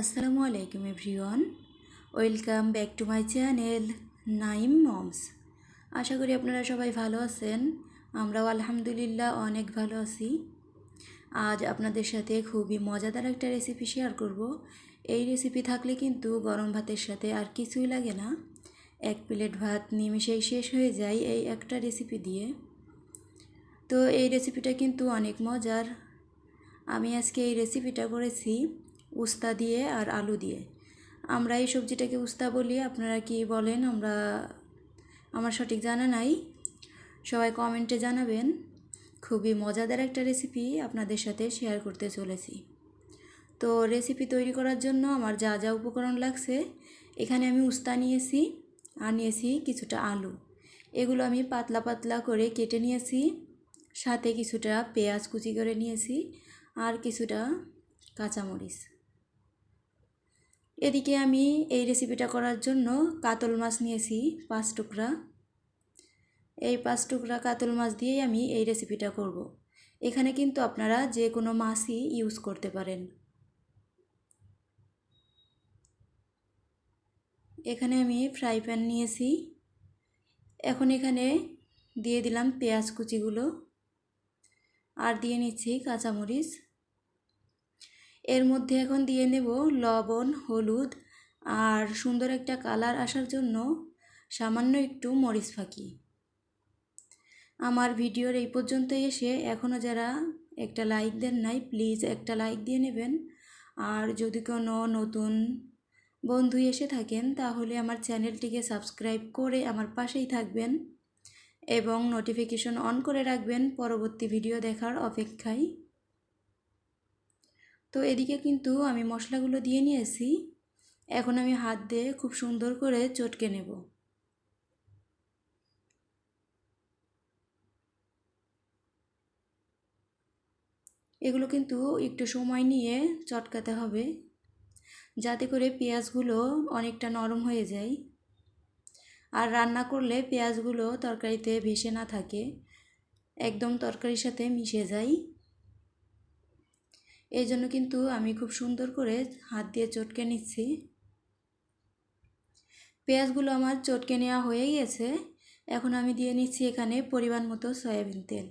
আসসালামু আলাইকুম everyone. Welcome back to my channel Naim moms. আশা করি আপনারা সবাই ভালো আছেন। আমরাও আলহামদুলিল্লাহ অনেক ভালো আছি। আজ আপনাদের সাথে খুবই মজাদার একটা রেসিপি শেয়ার করব। এই রেসিপি থাকলে কিন্তু গরম ভাতের সাথে আর কিছুই লাগে না। এক প্লেট ভাত নিমিশেই শেষ হয়ে যায় এই একটা রেসিপি দিয়ে। তো এই রেসিপিটা কিন্তু অনেক মজার। আমি আজকে এই রেসিপিটা করেছি। উস্তা দিয়ে আর আলু দিয়ে। আমরা এই সবজিটাকে উস্তা বলি। আপনারা কি বলেন? আমরা, আমার সঠিক জানা নাই। সবাই কমেন্টে জানাবেন। খুবই মজাদার একটা রেসিপি আপনাদের সাথে শেয়ার করতে চলেছি। তো রেসিপি তৈরি করার জন্য আমার যা যা উপকরণ লাগছে, এখানে আমি উস্তা নিয়েছি আর নিয়েছি কিছুটা আলু। এগুলো আমি পাতলা পাতলা করে কেটে নিয়েছি, সাথে কিছুটা পেঁয়াজ কুচি করে নিয়েছি আর কিছুটা কাঁচামরিচ। এদিকে আমি এই রেসিপিটা করার জন্য কাতল মাছ নিয়েছি, পাঁচ টুকরা। এই পাঁচ টুকরা কাতল মাছ দিয়েই আমি এই রেসিপিটা করব। এখানে কিন্তু আপনারা যে কোনো মাছই ইউজ করতে পারেন। এখানে আমি ফ্রাই প্যান নিয়েছি। এখন এখানে দিয়ে দিলাম পেঁয়াজ কুচিগুলো। আর দিয়ে নিচ্ছি কাঁচামরিচ। এর মধ্যে এখন দিয়ে নেব লবণ, হলুদ আর সুন্দর একটা কালার আসার জন্য সামান্য একটু মরিচ ফাঁকি। আমার ভিডিওর এই পর্যন্ত এসে এখনও যারা একটা লাইক দেন নাই, প্লিজ একটা লাইক দিয়ে নেবেন। আর যদি কোনো নতুন বন্ধু এসে থাকেন, তাহলে আমার চ্যানেলটিকে সাবস্ক্রাইব করে আমার পাশেই থাকবেন এবং নোটিফিকেশন অন করে রাখবেন। পরবর্তী ভিডিও দেখার অপেক্ষায়। তো এদিকে কিন্তু আমি মশলাগুলো দিয়ে নিয়েছি। এখন আমি হাত দিয়ে খুব সুন্দর করে চটকে নেব। এগুলো কিন্তু একটু সময় নিয়ে চটকাতে হবে, যাতে করে পেঁয়াজগুলো অনেকটা নরম হয়ে যায়। আর রান্না করলে পেঁয়াজগুলো তরকারিতে ভেসে না থাকে, একদম তরকারির সাথে মিশে যায়। এই জন্য কিন্তু আমি খুব সুন্দর করে হাত দিয়ে চটকে নিচ্ছি। পেঁয়াজগুলো আমার চটকে নেওয়া হয়ে গিয়েছে এখন আমি দিয়ে নিচ্ছি এখানে পরিমাণ মতো সয়াবিন তেল।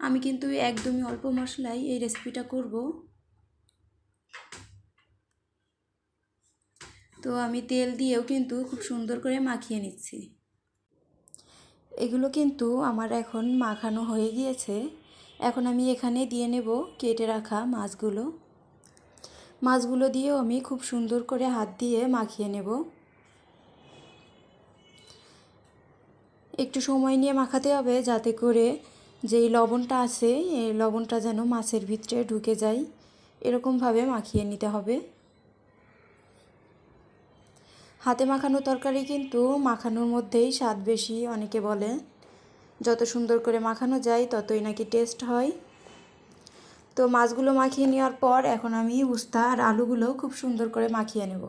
আমি কিন্তু একদমই অল্প মশলাই এই রেসিপিটা করব। তো আমি তেল দিয়েও কিন্তু খুব সুন্দর করে মাখিয়ে নিচ্ছি। এগুলো কিন্তু আমার এখন মাখানো হয়ে গিয়েছে। এখন আমি এখানে দিয়ে নেব কেটে রাখা মাছগুলো। মাছগুলো দিয়েও আমি খুব সুন্দর করে হাত দিয়ে মাখিয়ে নেব। একটু সময় নিয়ে মাখাতে হবে যাতে করে যেই লবণটা আছে এই লবণটা যেন মাছের ভিতরে ঢুকে যায়, এরকমভাবে মাখিয়ে নিতে হবে। হাতে মাখানো তরকারি কিন্তু মাখানোর মধ্যেই স্বাদ বেশি অনেকে বলে। যত সুন্দর করে মাখানো যায়, ততই নাকি টেস্ট হয়। তো মাছগুলো মাখিয়ে নেওয়ার পর এখন আমি উস্তা আর আলুগুলো খুব সুন্দর করে মাখিয়ে নেব।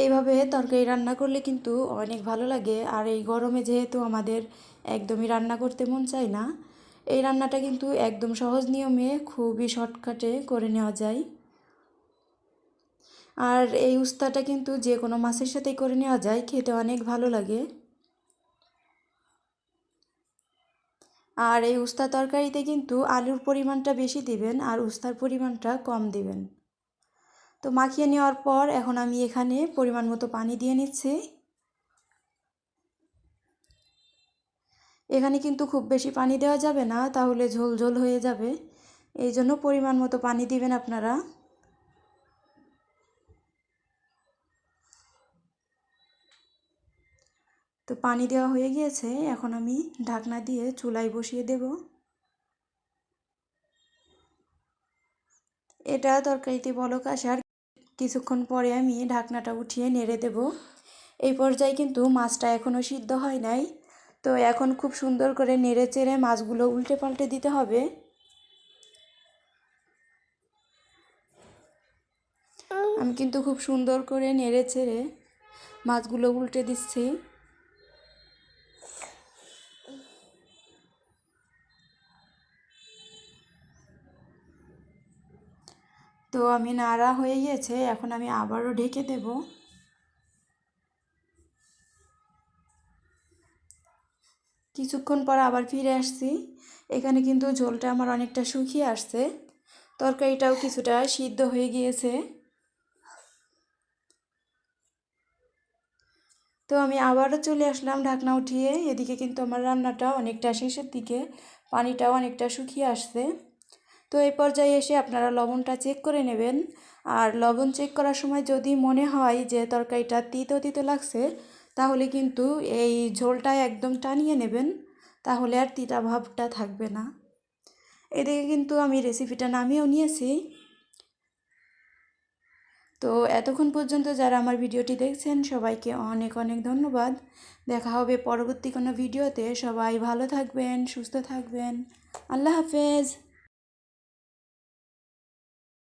এইভাবে তরকারি রান্না করলে কিন্তু অনেক ভালো লাগে। আর এই গরমে যেহেতু আমাদের একদমই রান্না করতে মন চায় না, এই রান্নাটা কিন্তু একদম সহজ নিয়মে খুবই শর্টকাটে করে নেওয়া যায়। আর এই উস্তাটা কিন্তু যে কোনো মাছের সাথেই করে নেওয়া যায়, খেতে অনেক ভালো লাগে। আর এই উস্তা তরকারিতে কিন্তু আলুর পরিমাণটা বেশি দিবেন আর উস্তার পরিমাণটা কম দিবেন। তো মাখিয়ে নেওয়ার পর এখন আমি এখানে পরিমাণ মতো পানি দিয়ে নিচ্ছি। এখানে কিন্তু খুব বেশি পানি দেওয়া যাবে না, তাহলে ঝোল ঝোল হয়ে যাবে। এই জন্য পরিমাণ মতো পানি দিবেন আপনারা। তো পানি দেওয়া হয়ে গিয়েছে, এখন আমি ঢাকনা দিয়ে চুলায় বসিয়ে দেব। এটা তরকারিতে বলক আসার কিছুক্ষণ পরে আমি ঢাকনাটা উঠিয়ে নেড়ে দেব। এই পর্যায়ে কিন্তু মাছটা এখনও সিদ্ধ হয় নাই, তো এখন খুব সুন্দর করে নেড়ে চেড়ে মাছগুলো উল্টে পাল্টে দিতে হবে। আমি কিন্তু খুব সুন্দর করে নেড়ে চেড়ে মাছগুলো উল্টে দিচ্ছি। তো আমি নাড়া হয়ে গিয়েছে এখন আমি আবারও ঢেকে দেব। কিছুক্ষণ পর আবার ফিরে আসছি। এখানে কিন্তু ঝোলটা আমার অনেকটা শুকিয়ে আসছে। তরকারিটাও কিছুটা সিদ্ধ হয়ে গিয়েছে। তো আমি আবারও চলে আসলাম ঢাকনা উঠিয়ে। এদিকে কিন্তু আমার রান্নাটা অনেকটা শেষের দিকে, পানিটাও অনেকটা শুকিয়ে আসছে। তো এই পর্যায়ে এসে আপনারা লবণটা চেক করে নেবেন। আর লবণ চেক করার সময় যদি মনে হয় যে তরকারিটা তিতো তিতো লাগছে, তাহলে কিন্তু এই ঝোলটা একদম টানিয়ে নেবেন, তাহলে আর তিতা ভাবটা থাকবে না। এদিকে কিন্তু আমি রেসিপিটা নামিয়েও নিয়েছি। তো এতক্ষণ পর্যন্ত যারা আমার ভিডিওটি দেখছেন, সবাইকে অনেক অনেক ধন্যবাদ। দেখা হবে পরবর্তী কোনো ভিডিওতে। সবাই ভালো থাকবেন, সুস্থ থাকবেন। আল্লাহ হাফেজ।